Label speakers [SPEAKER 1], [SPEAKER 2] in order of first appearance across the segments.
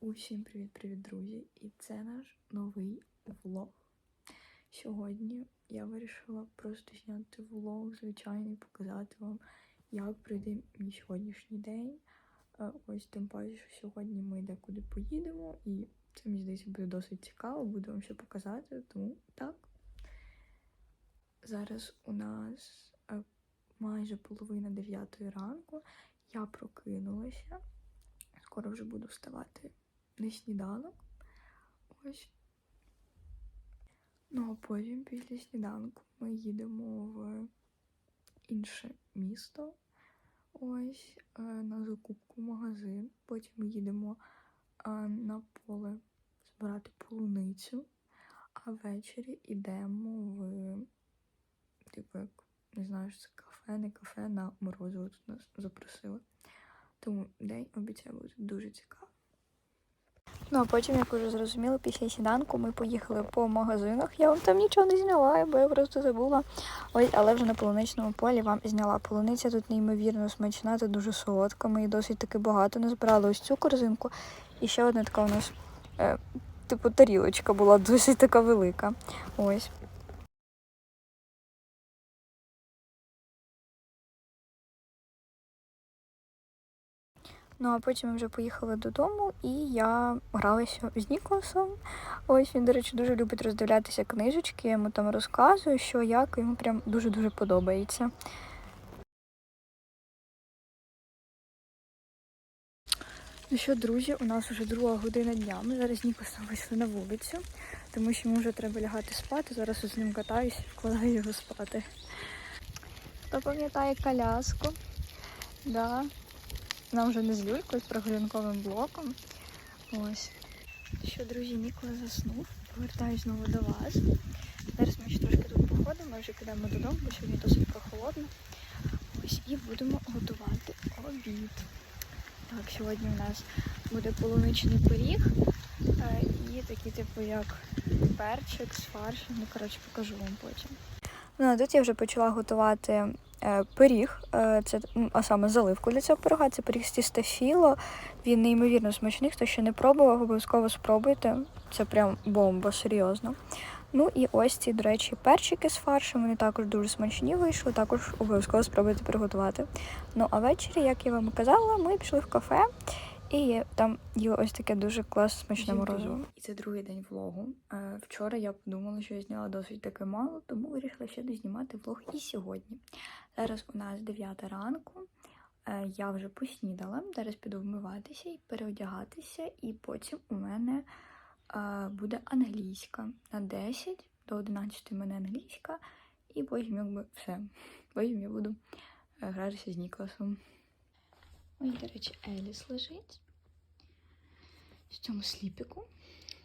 [SPEAKER 1] Усім привіт-привіт, друзі! І це наш новий влог. Сьогодні я вирішила просто зняти влог, звичайний, показати вам, як пройде мій сьогоднішній день. Е, Ось тим паче, що сьогодні ми декуди поїдемо, і це мені здається буде досить цікаво, буду вам все показати, тому так. Зараз у нас е, майже половина дев'ятої ранку. Я прокинулася. Скоро вже буду вставати на сніданок. Ось. Ну а потім після сніданку ми їдемо в інше місто. Ось е, на закупку магазин. Потім їдемо е, на поле збирати полуницю, а ввечері йдемо в типу, як не знаю, що це кафе, не кафе на морозиво тут нас запросили. Тому день обіцяє бути дуже цікавий. Ну, а потім, як вже зрозуміли, після сніданку ми поїхали по магазинах. Я вам там нічого не зняла, бо я просто забула. Ось, але вже на полуничному полі вам зняла. Полуниця тут неймовірно смачна та дуже солодка. Ми її досить таки багато назбирали ось цю корзинку. І ще одна така у нас, е, типу, тарілочка була досить така велика. Ось. Ну а потім ми вже поїхали додому, і я гралася з Ніколасом. Ось він, до речі, дуже любить роздивлятися книжечки. Я йому там розказую, що як йому прям дуже-дуже подобається. Ну що, друзі, у нас вже друга година дня. Ми зараз з вийшли на вулицю, тому що йому вже треба лягати спати. Зараз з ним катаюся, вкладаю його спати. Хто пам'ятає коляску? Да. Нам вже не з Юлькою, з прогулянковим блоком. Ось. Що, друзі, Нікола заснув. Повертаюсь знову до вас. Зараз ми ще трошки тут походимо, вже підемо додому, бо сьогодні досить прохолодно. Ось і будемо готувати обід. Так, сьогодні у нас буде полуничний пиріг і такий, типу, як перчик з фаршем. Ну, коротше, покажу вам потім. Ну, а тут я вже почала готувати пиріг, е, це, а саме заливку для цього пирога. Це пиріг з тіста філо. Він неймовірно смачний. Хто ще не пробував, обов'язково спробуйте. Це прям бомба, серйозно. Ну і ось ці, до речі, перчики з фаршем. Вони також дуже смачні вийшли, також обов'язково спробуйте приготувати. Ну а ввечері, як я вам казала, ми пішли в кафе. І там їли ось таке дуже класне смачне морозиво. І це другий день влогу. Е, Вчора я подумала, що я зняла досить таки мало, тому вирішила ще дознімати влог і сьогодні. Зараз у нас 9 ранку. Е, Я вже поснідала. Зараз піду вмиватися і переодягатися, і потім у мене е, буде англійська на 10 до 11 у мене англійська, і потім якби все. Потім я буду гратися з Ніколасом. Ой, до речі, Еліс лежить в цьому сліпіку.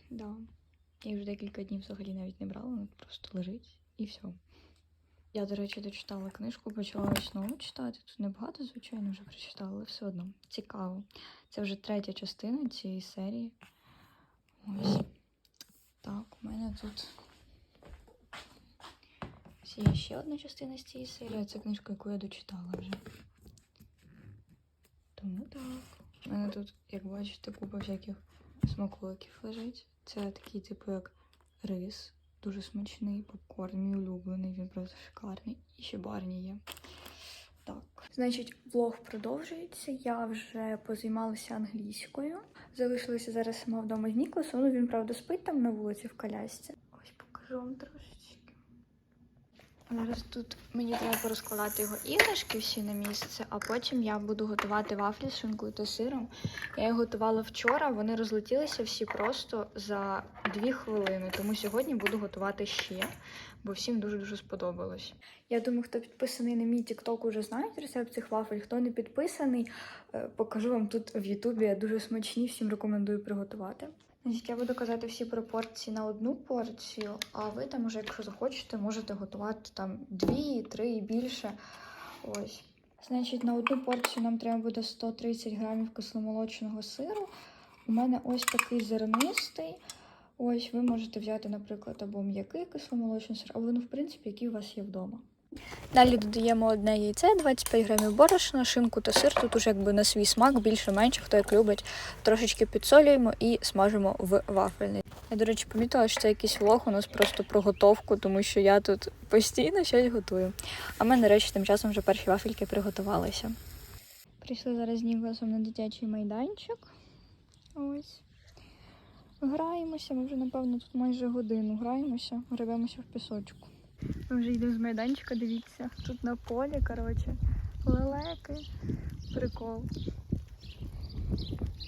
[SPEAKER 1] Да. Я вже декілька днів взагалі навіть не брала, вона просто лежить і все. Я, до речі, дочитала книжку, почала знову читати. Тут небагато, звичайно, вже прочитала, але все одно цікаво. Це вже третя частина цієї серії. Ось. Так, у мене тут є ще одна частина з цієї серії. Це книжка, яку я дочитала вже. Тому так. У мене тут, як бачите, купа всяких смаколиків лежить. Це такий, типу, як рис, дуже смачний, попкорн, мій улюблений, він просто шикарний. І ще барні є. Так. Значить, влог продовжується. Я вже позаймалася англійською. Залишилася зараз сама вдома з Ніколасом. Ну, він, правда, спить там на вулиці в колясці. Ось покажу вам трошечки. Зараз тут мені треба порозкладати його іграшки всі на місце, а потім я буду готувати вафлі з шинкою та сиром. Я їх готувала вчора, вони розлетілися всі просто за дві хвилини. Тому сьогодні буду готувати ще, бо всім дуже-дуже сподобалось. Я думаю, хто підписаний на мій TikTok, уже знають рецепт цих вафель. Хто не підписаний, е, покажу вам тут в Ютубі дуже смачні, всім рекомендую приготувати. Значить, я буду казати всі пропорції на одну порцію, а ви там уже, якщо захочете, можете готувати там дві, три і більше. Ось. Значить, на одну порцію нам треба буде 130 грамів кисломолочного сиру. У мене ось такий зернистий. Ось ви можете взяти, наприклад, або м'який кисломолочний сир, або, ну, в принципі, який у вас є вдома. Далі додаємо одне яйце, 25 грамів борошна, шинку та сир. Тут уже якби на свій смак, більше-менше, хто як любить. Трошечки підсолюємо і смажимо в вафельний. Я, до речі, помітила, що це якийсь влог у нас просто про готовку, тому що я тут постійно щось готую. А ми, нарешті, тим часом вже перші вафельки приготувалися. Прийшли зараз з Ніколасом на дитячий майданчик. Ось. Граємося, ми вже, напевно, тут майже годину граємося, гребемося в пісочку. Ми вже йдемо з майданчика, дивіться. Тут на полі, коротше, лелеки. Прикол.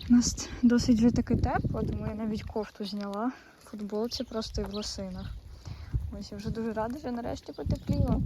[SPEAKER 1] У нас досить вже таке тепло, тому я навіть кофту зняла. В футболці просто і в лосинах. Ось я вже дуже рада, що нарешті потепліло.